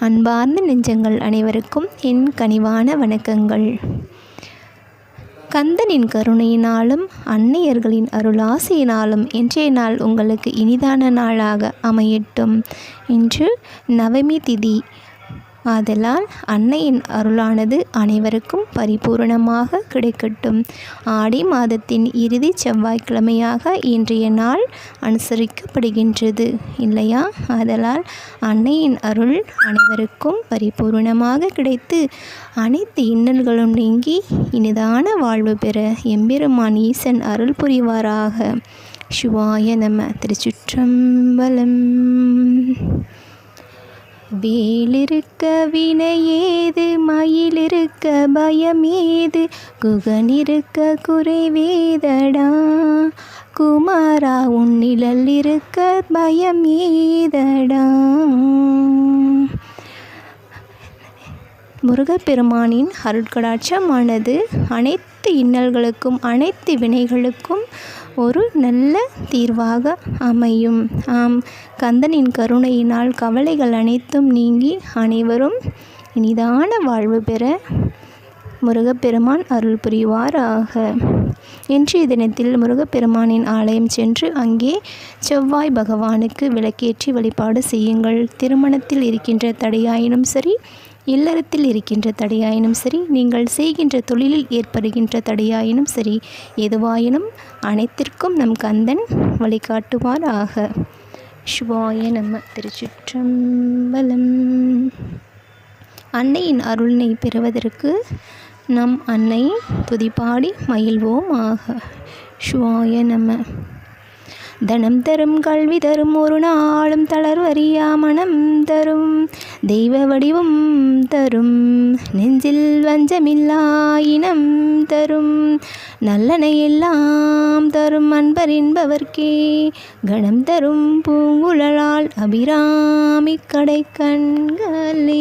அன்பார்ந்த நெஞ்சங்கள் அனைவருக்கும் என் கனிவான வணக்கங்கள். கந்தனின் கருணையினாலும் அன்னையர்களின் அருளாசியினாலும் இன்றைய நாள் உங்களுக்கு இனிதான நாளாக அமையட்டும். இன்று நவமி திதி ஆதலால் அன்னையின் அருளானது அனைவருக்கும் பரிபூரணமாக கிடைக்கட்டும். ஆடி மாதத்தின் இறுதி செவ்வாய்க்கிழமையாக இன்றைய நாள் அனுசரிக்கப்படுகின்றது. இல்லையா? ஆதலால் அன்னையின் அருள் அனைவருக்கும் பரிபூரணமாக கிடைத்து அனைத்து இன்னல்களும் நீங்கி இனிதான வாழ்வு பெற எம்பெருமான் ஈசன் அருள் புரிவாராக. சிவாய நம. திருச்சுற்றம்பலம். வேலிருக்க வினையேது மயிலிருக்க பயமேது குகனிருக்க குறைவேதடா. குமாரா உன்னிழல் இருக்க பயமேதடா. முருகப்பெருமானின் அருட்கடாட்சமானது அனைத்து இன்னல்களுக்கும் அனைத்து வினைகளுக்கும் ஒரு நல்ல தீர்வாக அமையும். ஆம் கந்தனின் கருணையினால் கவலைகள் அனைத்தும் நீங்கி அனைவரும் இனிதான வாழ்வு பெற முருகப்பெருமான் அருள் புரிவாராக. இன்றைய தினத்தில் முருகப்பெருமானின் ஆலயம் சென்று அங்கே செவ்வாய் பகவானுக்கு விளக்கேற்றி வழிபாடு செய்யுங்கள். திருமணத்தில் இருக்கின்ற தடையாயினும் சரி இல்லறத்தில் இருக்கின்ற தடையாயினும் சரி நீங்கள் செய்கின்ற தொழிலில் ஏற்படுகின்ற தடையாயினும் சரி எதுவாயினும் அனைத்திற்கும் நம் கந்தன் வழிகாட்டுவார் ஆக சிவாய நம்ம திருச்சிற்றம்பலம். அன்னையின் அருளினை பெறுவதற்கு நம் அன்னை துதிப்பாடி மகிழ்வோம் ஆக ஷுவாய நம்ம தனம் தரும் கல்வி தரும் ஒரு நாளும் தளர்வறியா மனம் தரும். தெய்வ வடிவம் தரும். நெஞ்சில் வஞ்சமில்லாயினம் தரும். நல்லனை எல்லாம் தரும் அன்பர் என்பவர்க்கே. கணம் தரும் பூங்குழலால் அபிராமி கடை கண்களே